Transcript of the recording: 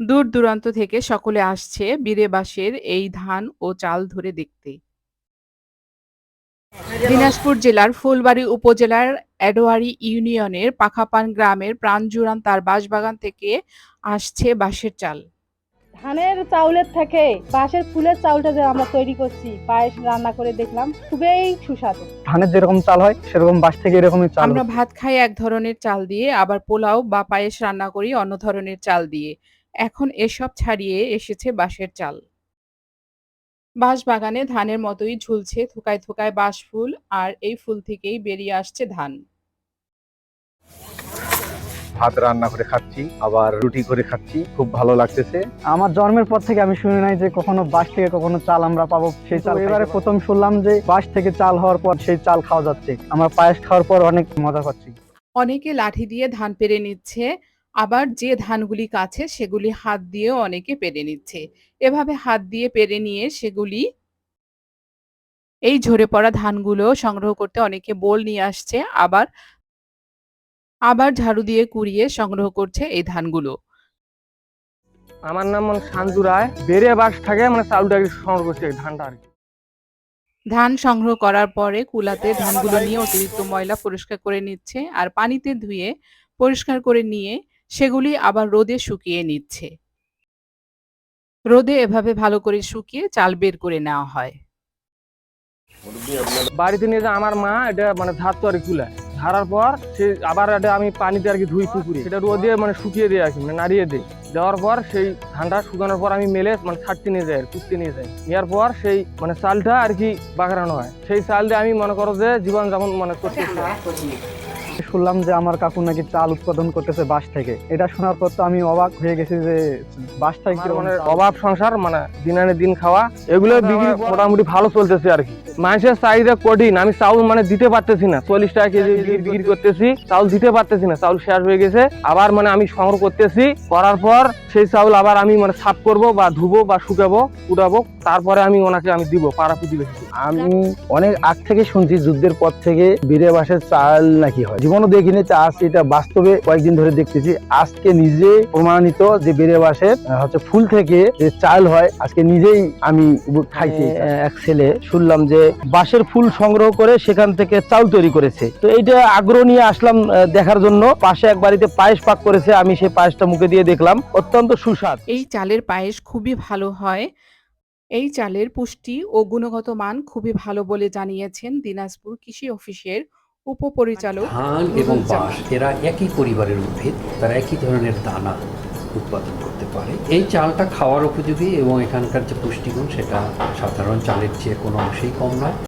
দূর দূরান্ত থেকে সকলে আসছে বীরেবাসের এই ধান ও চাল ধরে দেখতে। দিনাজপুর জেলার ফুলবাড়ী উপজেলার এডোয়ারি ইউনিয়নের পাখাপান গ্রামের প্রাণজুড়ান তার বাঁশবাগান থেকে আসছে বাঁশের চাল। ধানের চাউলের থেকে বাঁশের ফুলের চাউলটা যে আমরা তৈরি করছি পায়েস রান্না করে দেখলাম খুবই সুস্বাদু। ধানের যেরকম চাল হয় সেরকম বাঁশ থেকে এরকমই চাল আমরা ভাত খাই এক ধরনের চাল দিয়ে আবার পোলাও বা পায়েস রান্না করি অন্য ধরনের চাল দিয়ে। এখন এসব ছাড়িয়ে এসেছে বাঁশের চাল। বাঁশ বাগানে ধানের মতোই ঝুলছে থোকায় থোকায় বাঁশ ফুল আর এই ফুল থেকেই বেরিয়ে আসছে ধান। ভাত রান্না করে খাচ্ছি আবার রুটি করে খাচ্ছি খুব ভালো লাগতেছে। আমার জন্মের পর থেকে আমি শুনি নাই যে কখনো বাঁশ থেকে কখনো চাল আমরা পাবো সেই চাল এবারে প্রথম শুনলাম যে বাঁশ থেকে চাল হওয়ার পর সেই চাল খাওয়া যাচ্ছে। আমরা পায়েস খাওয়ার পর অনেক মজা পাচ্ছি। অনেকে লাঠি দিয়ে ধান পেরে নিচ্ছে আবার যে ধানগুলি কাছে সেগুলি হাত দিয়েও অনেকে পেরে নিচ্ছে। এভাবে হাত দিয়ে পেরে নিয়ে সেগুলি এই ঝরে পড়া ধানগুলো সংগ্রহ করতে অনেকে বোল নিয়ে আসছে আবার আবার ঝাড়ু দিয়ে কুড়িয়ে সংগ্রহ করছে এই ধানগুলো। আমার নাম শান্তু রায়। বেড়ে বাস থাকে মানে চাউলটা সংগ্রহ করছে ধানটা আর কি। ধান সংগ্রহ করার পরে কুলাতে ধানগুলো নিয়ে অতিরিক্ত ময়লা পরিষ্কার করে নিচ্ছে আর পানিতে ধুয়ে পরিষ্কার করে নিয়ে সেগুলি আবার রোদে শুকিয়ে নিচ্ছে। রোদে এভাবে ভালো করে শুকিয়ে চাল বের করে নেওয়া হয়। বাড়িতে নিয়ে আমার মা, এটা মানে ধার আর কুলায় ধারার পর সে আবার এটা আমি পানিতে আর কি ধুই পুকুরে। সেটা রোদে মানে শুকিয়ে দিই আর কি মানে নাড়িয়ে দিই দেওয়ার পর সেই ধানটা শুকানোর পর আমি মেলে মানে ছাড়তে নিয়ে যাই কুটতে নিয়ে যাই নেওয়ার পর সেই মানে চালটা আর কি বাগানো হয়। সেই চাল দিয়ে আমি মনে করো যে জীবন যেমন মানে করতেছি। শুনলাম যে আমার কাকু নাকি চাল উৎপাদন করতেছে বাঁশ থেকে। এটা শোনার পর তো আমি অবাক হয়ে গেছি যে বাঁশ থেকে মানে অভাব সংসার মানে দিন আনে দিন খাওয়া এগুলো বিক্রি মোটামুটি ভালো চলতেছে আর কি। মানুষের চাহিদা কঠিন আমি চাউল মানে দিতে পারতেছি না। চল্লিশ টাকা কেজি বিক্রি- বিক্রি করতেছি চাউল দিতে পারতেছি না চাউল শেষ হয়ে গেছে। আবার মানে আমি সংগ্রহ করতেছি করার পর সেই চাউল আবার আমি মানে সাফ করব বা ধুবো বা শুকাবো উঠাবো তারপরে আমি ওনাকে আমি দিব পাড়া প্রতিবেশী আমি অনেক আগ থেকে শুনছি যুদ্ধের পর থেকে বীরে বাসের চাল নাকি হয়? জীবনও দেখিনি তা আজ এটা বাস্তবে কয়েকদিন ধরে দেখতেছি। আজকে নিজে প্রমাণিত যে বীরে বাসের হচ্ছে ফুল থেকে যে চাল হয় আজকে নিজেই আমি খাইছি এক ছেলে শুনলাম যে বাঁশের ফুল সংগ্রহ করে সেখান থেকে চাল তৈরি করেছে। তো এইটা আগ্রহ নিয়ে আসলাম দেখার জন্য। পাশে এক বাড়িতে পায়েস পাক করেছে আমি সেই পায়েসটা মুখে দিয়ে দেখলাম। অত্যন্ত সুস্বাদ। এই চালের পায়েস খুবই ভালো হয়। এই চালের পুষ্টি ও গুণগত মান খুবই ভালো বলে জানিয়েছেন দিনাজপুর কৃষি অফিসের উপপরিচালক ধান এবং। বাঁশ এরা একই পরিবারের উদ্ভিদ তারা একই ধরনের দানা উৎপাদন করতে পারে এই চালটা খাওয়ার উপযোগী এবং এখানকার যে পুষ্টিগুণ সেটা সাধারণ চালের চেয়ে কোনো অংশেই কম নয়